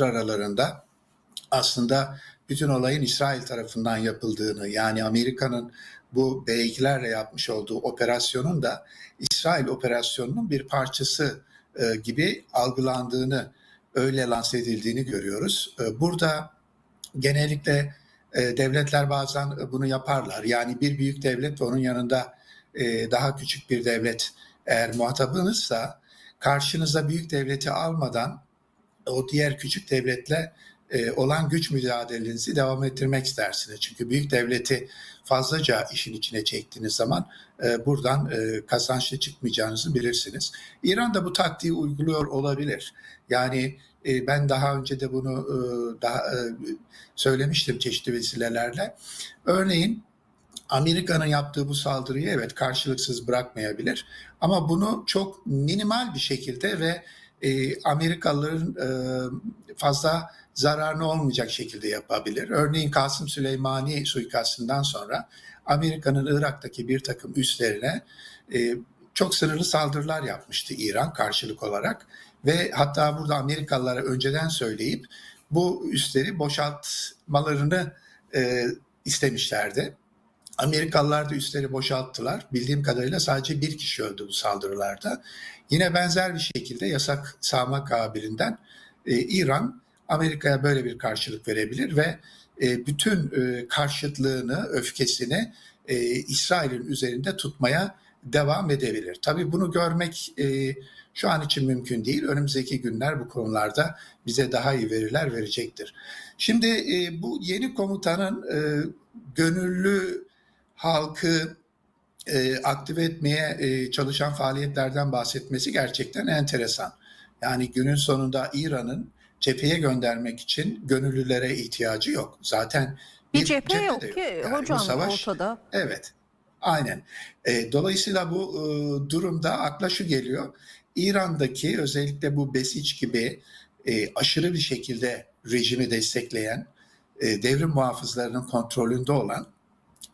aralarında aslında bütün olayın İsrail tarafından yapıldığını yani Amerika'nın bu B2'lerle yapmış olduğu operasyonun da İsrail operasyonunun bir parçası e, gibi algılandığını öyle lanse edildiğini görüyoruz. E, burada genellikle e, devletler bazen bunu yaparlar. Yani bir büyük devlet ve onun yanında e, daha küçük bir devlet eğer muhatabınızsa karşınıza büyük devleti almadan o diğer küçük devletle e, olan güç mücadelenizi devam ettirmek istersiniz. Çünkü büyük devleti fazlaca işin içine çektiğiniz zaman e, buradan e, kazançlı çıkmayacağınızı bilirsiniz. İran da bu taktiği uyguluyor olabilir. Yani e, ben daha önce de bunu e, daha e, söylemiştim çeşitli vesilelerle. Örneğin Amerika'nın yaptığı bu saldırıyı evet karşılıksız bırakmayabilir ama bunu çok minimal bir şekilde ve e, Amerikalıların e, fazla zararını olmayacak şekilde yapabilir. Örneğin Kasım Süleymani suikastından sonra Amerika'nın Irak'taki bir takım üslerine e, çok sınırlı saldırılar yapmıştı İran karşılık olarak ve hatta burada Amerikalılara önceden söyleyip bu üsleri boşaltmalarını e, istemişlerdi. Amerikalılar da üsleri boşalttılar. Bildiğim kadarıyla sadece bir kişi öldü bu saldırılarda. Yine benzer bir şekilde yasak sağma kabilinden e, İran Amerika'ya böyle bir karşılık verebilir ve e, bütün e, karşıtlığını, öfkesini e, İsrail'in üzerinde tutmaya devam edebilir. Tabii bunu görmek e, şu an için mümkün değil. Önümüzdeki günler bu konularda bize daha iyi veriler verecektir. Şimdi e, bu yeni komutanın e, gönüllü halkı e, aktive etmeye e, çalışan faaliyetlerden bahsetmesi gerçekten enteresan. Yani günün sonunda İran'ın cepheye göndermek için gönüllülere ihtiyacı yok. Zaten Bir cephe cephe yok de ki Yani hocam savaş- ortada. Evet, aynen. E, dolayısıyla bu e, durumda akla şu geliyor. İran'daki özellikle bu Besiç gibi e, aşırı bir şekilde rejimi destekleyen, e, devrim muhafızlarının kontrolünde olan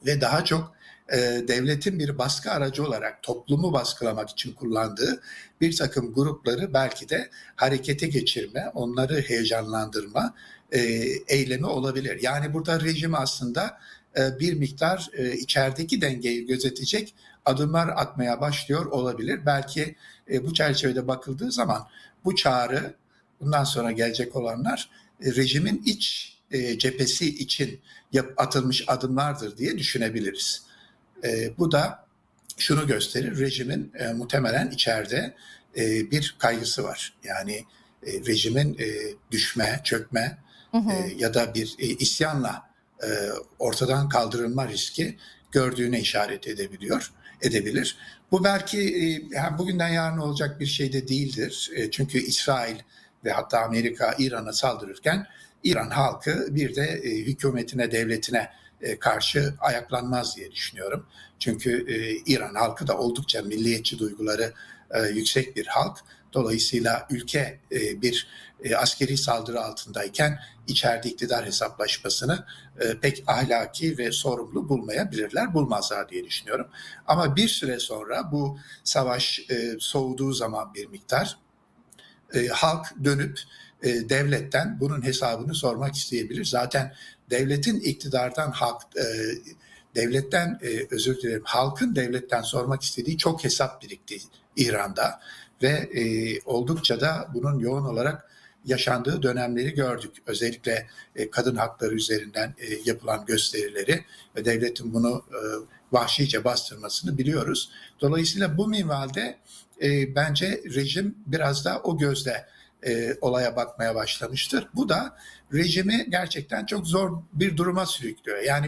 ve daha çok e, devletin bir baskı aracı olarak toplumu baskılamak için kullandığı bir takım grupları belki de harekete geçirme, onları heyecanlandırma e, eylemi olabilir. Yani burada rejim aslında e, bir miktar e, içerideki dengeyi gözetecek adımlar atmaya başlıyor olabilir. Belki e, bu çerçevede bakıldığı zaman bu çağrı bundan sonra gelecek olanlar e, rejimin iç e, cephesi için yap, atılmış adımlardır diye düşünebiliriz. E, bu da şunu gösterir, rejimin e, muhtemelen içeride e, bir kaygısı var. Yani e, rejimin e, düşme, çökme Hı hı. e, ya da bir e, isyanla e, ortadan kaldırılma riski gördüğüne işaret edebiliyor, edebilir. Bu belki e, bugünden yarın olacak bir şey de değildir. E, çünkü İsrail ve hatta Amerika İran'a saldırırken İran halkı bir de e, hükümetine, devletine e, karşı ayaklanmaz diye düşünüyorum. Çünkü e, İran halkı da oldukça milliyetçi duyguları e, yüksek bir halk. Dolayısıyla ülke e, bir e, askeri saldırı altındayken içeride iktidar hesaplaşmasını e, pek ahlaki ve sorumlu bulmayabilirler, bulmazlar diye düşünüyorum. Ama bir süre sonra bu savaş e, soğuduğu zaman bir miktar e, halk dönüp e, devletten bunun hesabını sormak isteyebilir. Zaten devletin iktidardan halk e, devletten e, özür dilerim halkın devletten sormak istediği çok hesap birikti İran'da ve e, oldukça da bunun yoğun olarak yaşandığı dönemleri gördük. Özellikle e, kadın hakları üzerinden e, yapılan gösterileri ve devletin bunu e, vahşice bastırmasını biliyoruz. Dolayısıyla bu minvalde e, bence rejim biraz da o gözle e, olaya bakmaya başlamıştır. Bu da rejimi gerçekten çok zor bir duruma sürüklüyor. Yani